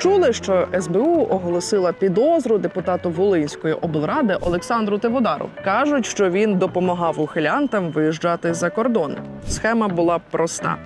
Чули, що СБУ оголосила підозру депутату Волинської облради Олександру Тиводару. кажуть, що він допомагав ухилянтам виїжджати за кордон. Схема була проста: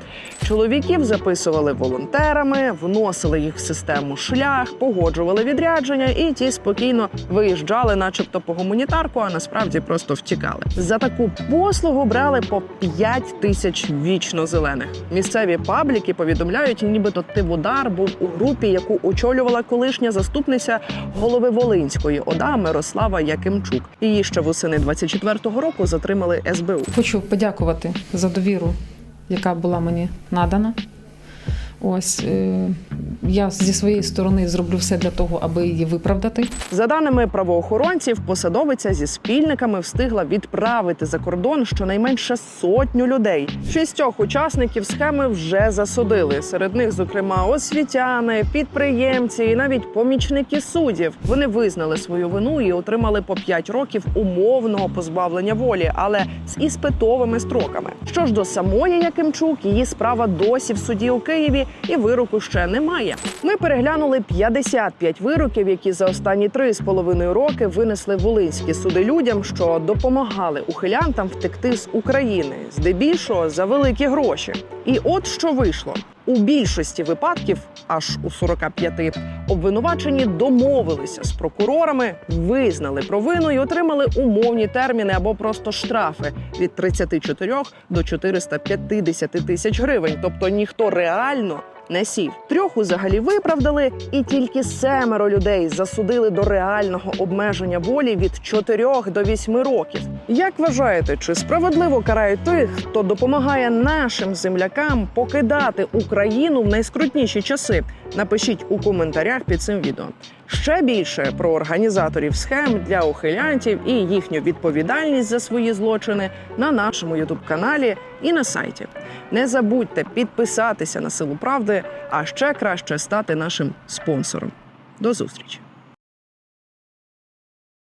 чоловіків записували волонтерами, вносили їх в систему шлях, погоджували відрядження, і ті спокійно виїжджали, начебто по гуманітарку, а насправді просто втікали. За таку послугу брали по 5 тисяч вічно зелених. Місцеві пабліки повідомляють, нібито Тиводар був у групі, яку очолювала колишня заступниця голови Волинської ОДА Мирослава Якимчук. Її ще восени 24-го року затримали СБУ. Хочу подякувати за довіру, яка була мені надана. Ось е, я зі своєї сторони зроблю все для того, аби її виправдати. За даними правоохоронців, посадовиця зі спільниками встигла відправити за кордон щонайменше сотню людей. Шістьох учасників схеми вже засудили. Серед них, зокрема, освітяни, підприємці і навіть помічники суддів. Вони визнали свою вину і отримали по 5 років умовного позбавлення волі, але з іспитовими строками. Що ж до самої Якимчук, її справа досі в суді у Києві, і вироку ще немає. Ми переглянули 55 вироків, які за останні три з половиною роки винесли волинські суди людям, що допомагали ухилянтам втекти з України, здебільшого за великі гроші. І от що вийшло. У більшості випадків, аж у 45, обвинувачені домовилися з прокурорами, визнали провину і отримали умовні терміни або просто штрафи від 34 до 450 тисяч гривень. Тобто ніхто реально не сів. Трьох узагалі виправдали, і тільки семеро людей засудили до реального обмеження волі від 4 до 8 років. Як вважаєте, чи справедливо карають тих, хто допомагає нашим землякам покидати Україну в найскрутніші часи? Напишіть у коментарях під цим відео. Ще більше про організаторів схем для ухилянтів і їхню відповідальність за свої злочини на нашому ютуб каналі і на сайті. Не забудьте підписатися на силу правди, а ще краще стати нашим спонсором. До зустрічі!